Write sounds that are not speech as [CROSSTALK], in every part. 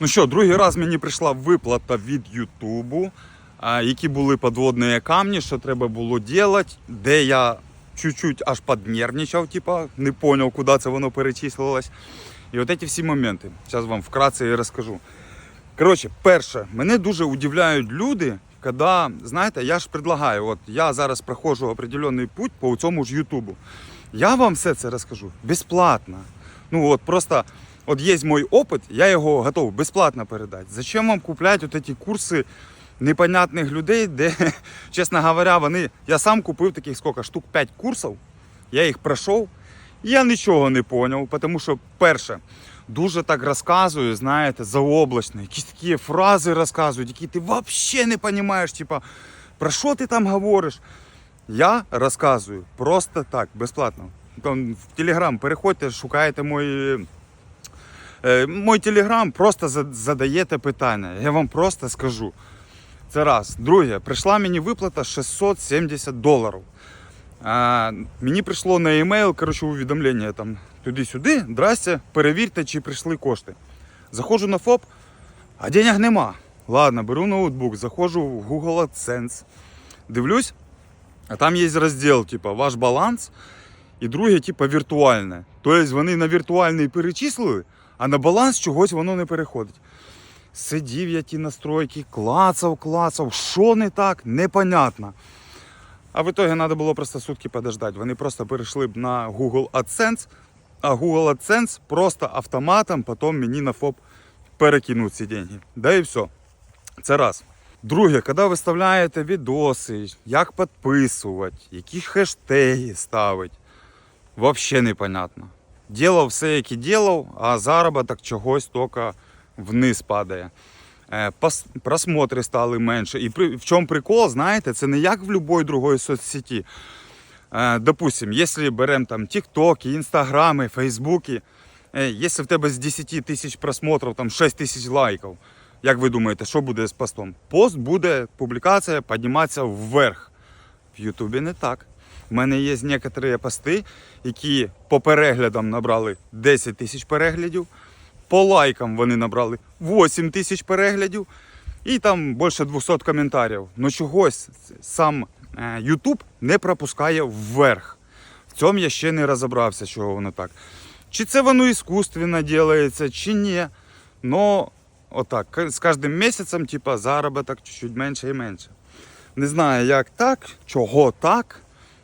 Ну що, другий раз мені прийшла виплата від Ютубу, які були підводні камні, що треба було робити, де я чуть-чуть аж піднервничав, типа, не зрозумів, куди це воно перечислилось. І от ці всі моменти. Зараз вам вкратце і розкажу. Коротше, перше, мене дуже удивляють люди, коли, знаєте, я ж предлагаю, от я зараз проходжу определенний путь по цьому ж Ютубу. Я вам все це розкажу безплатно. Ну от просто, от є мій опит, я його готов безплатно передати. Зачем вам купляти от ці курси непонятних людей, де, [LAUGHS] чесно говоря, вони. Я сам купив таких скільки, штук 5 курсів, я їх пройшов, і я нічого не зрозумів, тому що перше. Дуже так розказую, знаєте, заоблачно, якісь такі фрази розказують, які ти взагалі не розумієш, типа, про що ти там говориш? Я розказую просто так, безплатно. Там в Телеграм переходьте, шукаєте мой, е, мой Телеграм, просто задаєте питання. Я вам просто скажу. Це раз. Друге, прийшла мені виплата 670 доларів. А, мені прийшло на емейл, коротше, увідомлення там туди-сюди. Здрасте, перевірте, чи прийшли кошти. Заходжу на ФОП, а денег нема. Ладно, беру ноутбук, заходжу в Google AdSense, дивлюсь, а там є розділ, типу, ваш баланс, і друге, типу, віртуальне. Тобто вони на віртуальний перечислили, а на баланс чогось воно не переходить. Сидів я ті настройки, клацав, клацав, що не так, непонятно. А в итоге треба було просто сутки подождати. Вони просто перейшли б на Google AdSense, а Google AdSense просто автоматом потім мені на ФОП перекинуть ці деньги. Да і все. Це раз. Друге, коли виставляєте відоси, як підписувати, які хештеги ставити, взагалі непонятно. Ділав все, як і ділав, а заробіток чогось тільки вниз падає. Е, Просмотри стали менше. І в чому прикол, знаєте, це не як в будь-якій другій соцсеті. Е, Допустим, якщо беремо там TikTok, Інстаграми, Фейсбуки, якщо в тебе з 10 тисяч просмотрів там 6 тисяч лайків, як ви думаєте, що буде з постом? Пост буде, публікація підніматися вверх. В Ютубі не так. У мене є некоторі пости, які по переглядам набрали 10 тисяч переглядів, по лайкам вони набрали 8 тисяч переглядів і там більше 200 коментарів. Ну чогось сам е, YouTube не пропускає вверх. В цьому я ще не розібрався, чого воно так. Чи це воно іскусственно робиться, чи ні. Но отак, з кожним місяцем, типа, заробіток чуть-чуть менше і менше. Не знаю, як так, чого так.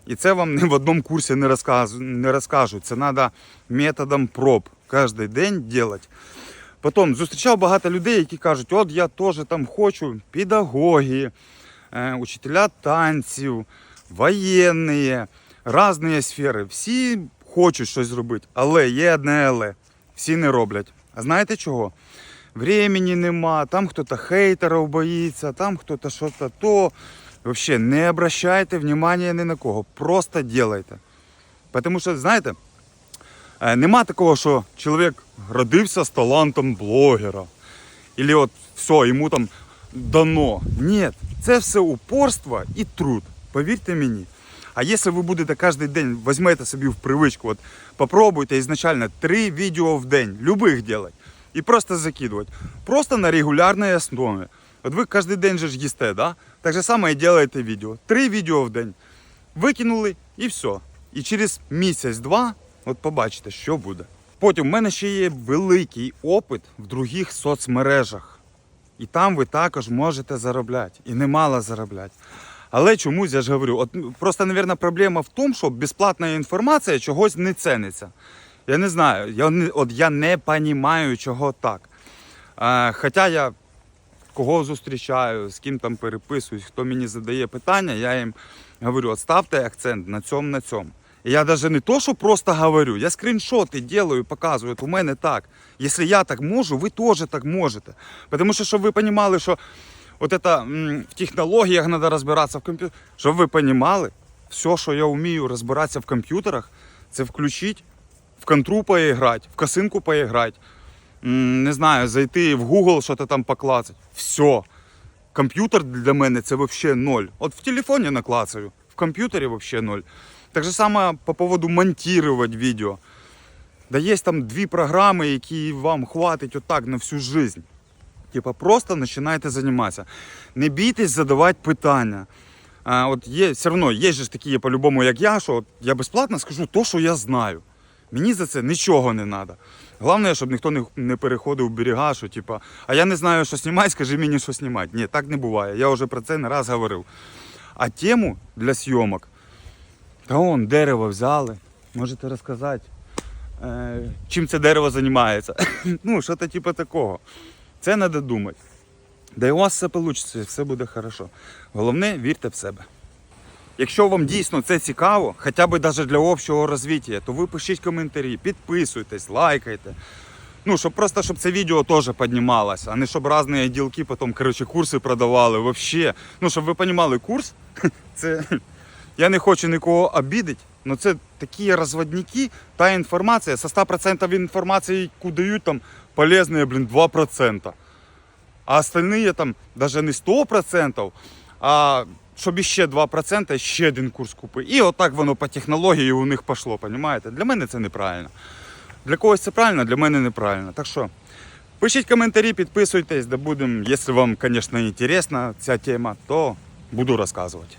І це вам не в одному курсі не, розказ... не розкажуть. Це треба методом проб кожен день робити. Потім зустрічав багато людей, які кажуть, от я теж там хочу педагоги, е, учителя танців, воєнні, різні сфери. Всі хочуть щось зробити, але є одне але. Всі не роблять. А знаєте чого? Времени нема, там хтось хейтерів боїться, там хтось щось то. Вообще не обращайте внимания ні на кого, просто делайте. Тому що, знаєте, е, нема такого, що чоловік родився з талантом блогера. Или от все, йому там дано. Ні, це все упорство і труд. Повірте мені. А якщо ви будете кожен день, візьмете собі в привичку, от попробуйте ізначально три відео в день, любих делать, і просто закидувати. Просто на регулярній основі. От ви кожен день же їсте, да? так же само і робите відео. Три відео в день. Викинули і все. І через місяць-два, от побачите, що буде. Потім в мене ще є великий опит в других соцмережах. І там ви також можете заробляти. І немало заробляти. Але чомусь я ж говорю, от ну, просто, мабуть, проблема в тому, що безплатна інформація чогось не ціниться. Я не знаю, я не, от я не розумію, чого так. Е, хоча я кого зустрічаю, з ким там переписуюсь, хто мені задає питання, я їм говорю, от ставте акцент на цьому, на цьому. І я навіть не то, що просто говорю, я скріншоти делаю, показую, у мене так. Якщо я так можу, ви теж так можете. Тому що, щоб ви розуміли, що от это, в технологіях треба розбиратися в комп'ютері, щоб ви розуміли, все, що я вмію розбиратися в комп'ютерах, це включити, в контру поіграти, в косинку поіграти, не знаю, зайти в Google, що то там поклацати. Все. Комп'ютер для мене це взагалі ноль. От в телефоні наклацаю, в комп'ютері взагалі ноль. Так же само по поводу монтувати відео. Да є там дві програми, які вам хватить отак на всю жизнь. Типа просто починайте займатися. Не бійтесь задавати питання. А, от є, все одно є ж такі по-любому, як я, що я безплатно скажу то, що я знаю. Мені за це нічого не треба. Головне, щоб ніхто не, переходив берега, що типа, а я не знаю, що знімати, скажи мені, що знімати. Ні, так не буває. Я вже про це не раз говорив. А тему для зйомок, та он дерево взяли. Можете розказати, е, чим це дерево займається. [LAUGHS] ну, що то типу такого. Це треба думати. Да і у вас все вийде, все буде хорошо. Головне, вірте в себе. Якщо вам дійсно це цікаво, хоча б навіть для общого розвиття, то ви пишіть коментарі, підписуйтесь, лайкайте. Ну, щоб просто щоб це відео теж піднімалося, а не щоб різні ділки потім, коротше, курси продавали. Вообще. Ну, щоб ви розуміли, курс, [LAUGHS] це я не хочу нікого обідати, але це такі розводники, та інформація, со 100% інформації, дають там полезні, блін, 2%. А остальные там даже не 100%, а щоб іще 2%, ще один курс купи. І отак воно по технології у них пішло, розумієте? Для мене це неправильно. Для когось це правильно, для мене неправильно. Так що пишіть коментарі, підписуйтесь, да будемо, якщо вам, звісно, інтересна ця тема, то буду розказувати.